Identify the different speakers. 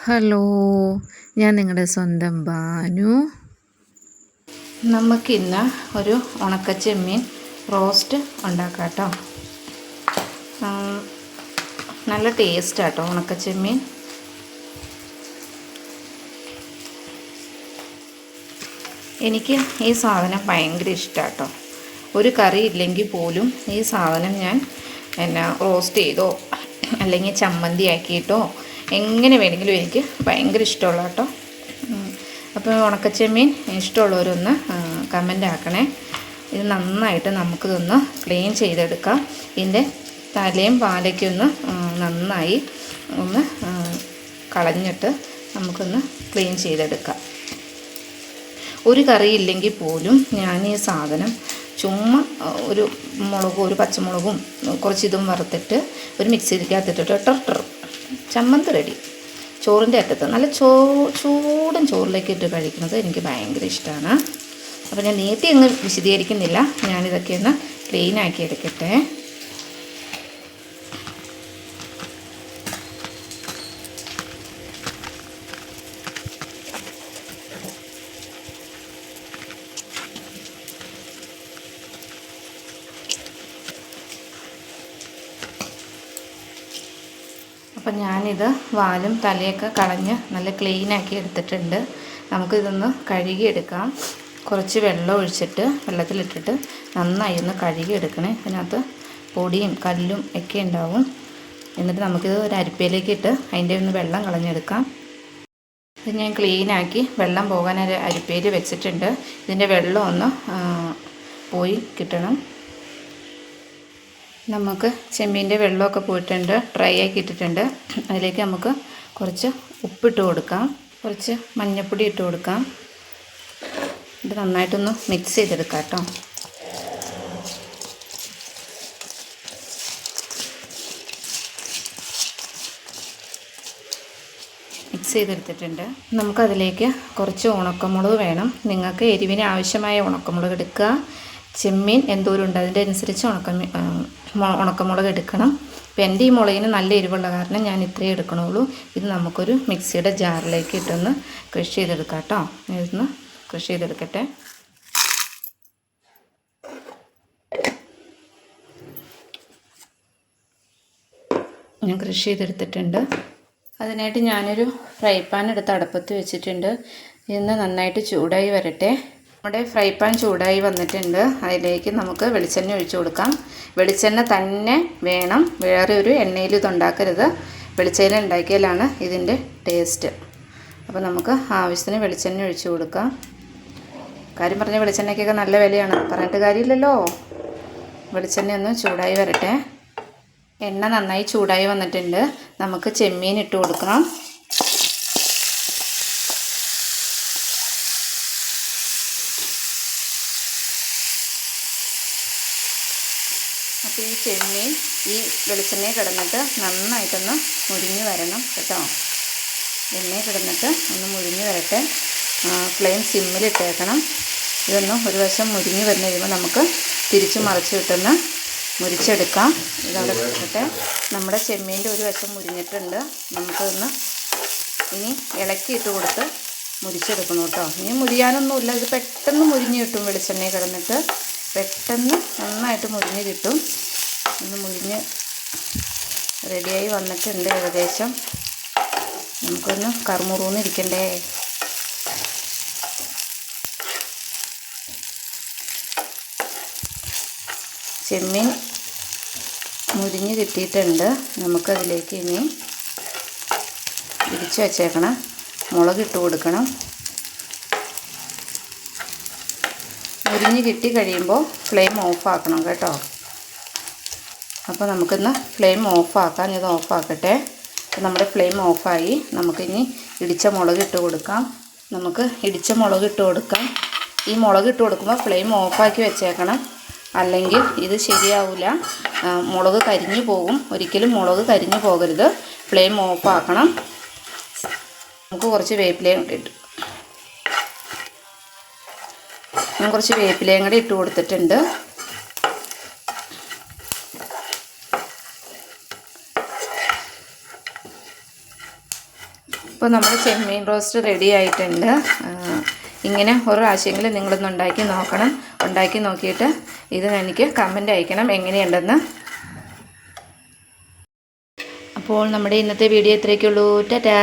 Speaker 1: Hello ഞാൻ നിങ്ങളുടെ സ്വന്തം ബാനു നമുക്കിന്ന് ഒരു ഉണക്കച്ചെമ്മീൻ റോസ്റ്റ് ഉണ്ടാക്കാം കേട്ടോ നല്ല ടേസ്റ്റ് കേട്ടോ ഉണക്കച്ചെമ്മീൻ. എനിക്ക് ഈ സാധനം ഭയങ്കര ഇഷ്ടമാട്ടോ ഒരു കറി ഇല്ലെങ്കിൽ പോലും ഈ സാധനം ഞാൻ എന്നാ റോസ്റ്റ് ചെയ്തോ അല്ലെങ്കിൽ ചമ്മന്തി ആക്കിയിട്ടോ എങ്ങനെ വേണമെങ്കിലും എനിക്ക് ഭയങ്കര ഇഷ്ടമുള്ള കേട്ടോ. അപ്പോൾ ഉണക്കച്ചെമ്മീൻ ഇഷ്ടമുള്ളവരൊന്ന് കമന്റ് ആക്കണേ. ഇത് നന്നായിട്ട് നമുക്കിതൊന്ന് ക്ലീൻ ചെയ്തെടുക്കാം. ഇതിന്റെ തലയും പാലയ്ക്കൊന്ന് നന്നായി ഒന്ന് കളഞ്ഞിട്ട് നമുക്കൊന്ന് ക്ലീൻ ചെയ്തെടുക്കാം. ഒരു കറി ഇല്ലെങ്കിൽ പോലും ഞാൻ ഈ സാധനം ചുമ്മാ ഒരു മുളകും ഒരു പച്ചമുളകും കുറച്ച് ഇതും വറുത്തിട്ട് ഒരു മിക്സിയിലേക്ക് അകത്തിട്ടിട്ട് ടർ ചമ്മന്തി റെഡി. ചോറിന്റെ അറ്റത്ത് നല്ല ചോ ചൂടൻ ചോറിലേക്ക് ഇട്ട് കഴിക്കുന്നത് എനിക്ക് ഭയങ്കര ഇഷ്ടമാണ് അപ്പോൾ ഞാൻ നീട്ടി അങ്ങ് വിശദീകരിക്കുന്നില്ല. ഞാനിതൊക്കെ ഒന്ന് ക്ലീനാക്കി എടുക്കട്ടെ. അപ്പം ഞാനിത് വാലും തലയൊക്കെ കളഞ്ഞ് നല്ല ക്ലീൻ ആക്കി എടുത്തിട്ടുണ്ട് നമുക്കിതൊന്ന് കഴുകിയെടുക്കാം. കുറച്ച് വെള്ളം ഒഴിച്ചിട്ട് വെള്ളത്തിലിട്ടിട്ട് നന്നായി ഒന്ന് കഴുകിയെടുക്കണേ. അതിനകത്ത് പൊടിയും കല്ലും ഒക്കെ ഉണ്ടാവും. എന്നിട്ട് നമുക്കിത് ഒരു അരിപ്പയിലേക്ക് ഇട്ട് അതിന്റെ ഒന്ന് വെള്ളം കളഞ്ഞെടുക്കാം. ഇത് ഞാൻ ക്ലീനാക്കി വെള്ളം പോകാൻ ഒരു അരിപ്പയിൽ വെച്ചിട്ടുണ്ട്. ഇതിന്റെ വെള്ളം ഒന്ന് പോയി കിട്ടണം. നമുക്ക് ചെമ്മീന്റെ വെള്ളമൊക്കെ പോയിട്ടുണ്ട് ഡ്രൈ ആക്കി ഇട്ടിട്ടുണ്ട് അതിലേക്ക് നമുക്ക് കുറച്ച് ഉപ്പിട്ട് കൊടുക്കാം. കുറച്ച് മഞ്ഞൾപ്പൊടി ഇട്ട് കൊടുക്കാം. ഇത് നന്നായിട്ടൊന്ന് മിക്സ് ചെയ്തെടുക്കാം കേട്ടോ. മിക്സ് ചെയ്തെടുത്തിട്ടുണ്ട്. നമുക്കതിലേക്ക് കുറച്ച് ഉണക്കമുളക് വേണം. നിങ്ങൾക്ക് എരിവിന് ആവശ്യമായ ഉണക്കമുളക് എടുക്കുക. ചെമ്മീൻ എന്തോരുണ്ട്? അതിന്റെ അനുസരിച്ച് ഉണക്ക ഉണക്കമുളക് എടുക്കണം. അപ്പോൾ എന്റെ ഈ മുളകിന് നല്ല എരിവുള്ള കാരണം ഞാൻ ഇത്രയേ എടുക്കണുള്ളൂ. ഇത് നമുക്കൊരു മിക്സിയുടെ ജാറിലേക്ക് ഇട്ടൊന്ന് ക്രഷ് ചെയ്തെടുക്കാം കേട്ടോ. ഇതൊന്ന് ക്രഷ് ചെയ്തെടുക്കട്ടെ. ഞാൻ കൃഷി ചെയ്തെടുത്തിട്ടുണ്ട്. അതിനായിട്ട് ഞാനൊരു ഫ്രൈ പാൻ എടുത്ത് അടുപ്പത്ത് വെച്ചിട്ടുണ്ട്. ഇന്ന് നന്നായിട്ട് ചൂടായി വരട്ടെ. നമ്മുടെ ഫ്രൈ പാൻ ചൂടായി വന്നിട്ടുണ്ട്. അതിലേക്ക് നമുക്ക് വെളിച്ചെണ്ണ ഒഴിച്ചു കൊടുക്കാം. വെളിച്ചെണ്ണ തന്നെ വേണം. വേറെ ഒരു എണ്ണയിൽ ഇത് ഉണ്ടാക്കരുത്. വെളിച്ചെണ്ണ ഉണ്ടാക്കിയാലാണ് ഇതിന്റെ ടേസ്റ്റ്. അപ്പോൾ നമുക്ക് ആവശ്യത്തിന് വെളിച്ചെണ്ണ ഒഴിച്ചു കൊടുക്കാം. കാര്യം പറഞ്ഞ വെളിച്ചെണ്ണയ്ക്കൊക്കെ നല്ല വിലയാണ്. പറഞ്ഞിട്ട് കാര്യമില്ലല്ലോ. വെളിച്ചെണ്ണ ഒന്ന് ചൂടായി വരട്ടെ. എണ്ണ നന്നായി ചൂടായി വന്നിട്ടുണ്ട്. നമുക്ക് ചെമ്മീൻ ഇട്ട് കൊടുക്കണം. അപ്പോൾ ഈ ചെമ്മീൻ ഈ വെളിച്ചെണ്ണയിൽ കിടന്നിട്ട് നന്നായിട്ടൊന്ന് മുരിഞ്ഞ് വരണം കേട്ടോ. എണ്ണയിൽ കിടന്നിട്ട് ഒന്ന് മുരിഞ്ഞ് വരട്ടെ. ഫ്ലെയിം സിമ്മിലിട്ടേക്കണം ഇതൊന്ന് ഒരു വശം മുരിഞ്ഞ് വന്നു കഴിയുമ്പോൾ നമുക്ക് തിരിച്ച് മറിച്ച് കിട്ടുന്ന മുരിച്ചെടുക്കാം. ഇതവിടെ കിട്ടട്ടെ നമ്മുടെ ചെമ്മീന്റെ ഒരു വശം മുരിഞ്ഞിട്ടുണ്ട്. നമുക്കൊന്ന് ഇനി ഇളക്കിയിട്ട് കൊടുത്ത് മുരിച്ചെടുക്കണം കേട്ടോ. ഇനി മുരിയാനൊന്നുമില്ല. ഇത് പെട്ടെന്ന് മുരിഞ്ഞ് കിട്ടും വെളിച്ചെണ്ണയിൽ കിടന്നിട്ട്. പെട്ടെന്ന് നന്നായിട്ട് മുരിഞ്ഞ് കിട്ടും. ഒന്ന് മുരിഞ്ഞ് റെഡിയായി വന്നിട്ടുണ്ട് ഏകദേശം. നമുക്കൊന്ന് കറുമുറൂന്നിരിക്കണ്ടേ ചെമ്മീൻ മുരിഞ്ഞ് കിട്ടിയിട്ടുണ്ട്. നമുക്കതിലേക്ക് ഇനി ഇടിച്ച് വച്ചേക്കണം. മുളക് ഇട്ട് കൊടുക്കണം. മുരിഞ്ഞ് കിട്ടി കഴിയുമ്പോൾ ഫ്ലെയിം ഓഫാക്കണം കേട്ടോ. അപ്പോൾ നമുക്കിന്ന് ഫ്ലെയിം ഓഫാക്കാം. ഇത് ഓഫാക്കട്ടെ. അപ്പോൾ നമ്മുടെ ഫ്ലെയിം ഓഫായി. നമുക്കിനി ഇടിച്ച മുളക് ഇട്ട് കൊടുക്കാം. നമുക്ക് ഇടിച്ച മുളക് ഇട്ട് കൊടുക്കാം. ഈ മുളക് ഇട്ട് കൊടുക്കുമ്പോൾ ഫ്ലെയിം ഓഫാക്കി വെച്ചേക്കണം. അല്ലെങ്കിൽ ഇത് ശരിയാവില്ല മുളക് കരിഞ്ഞു പോകും. ഒരിക്കലും മുളക് കരിഞ്ഞു പോകരുത്. ഫ്ലെയിം ഓഫാക്കണം. നമുക്ക് കുറച്ച് വേപ്പിലയും ഇട്ട് ഞാൻ കുറച്ച് വേപ്പിലയും കൂടി ഇട്ട് കൊടുത്തിട്ടുണ്ട്. ഇപ്പോൾ നമ്മുടെ ചെമ്മീൻ റോസ്റ്റ് റെഡി ആയിട്ടുണ്ട്. ഇങ്ങനെ ഒരു പ്രാവശ്യമെങ്കിലും നിങ്ങളൊന്ന് ഉണ്ടാക്കി നോക്കണം. ഉണ്ടാക്കി നോക്കിയിട്ട് ഇത് എനിക്ക് കമന്റ് അയക്കണം എങ്ങനെയുണ്ടെന്ന്. അപ്പോൾ നമ്മുടെ ഇന്നത്തെ വീഡിയോ ഇത്രയൊക്കെയുള്ളൂ ടാറ്റാ.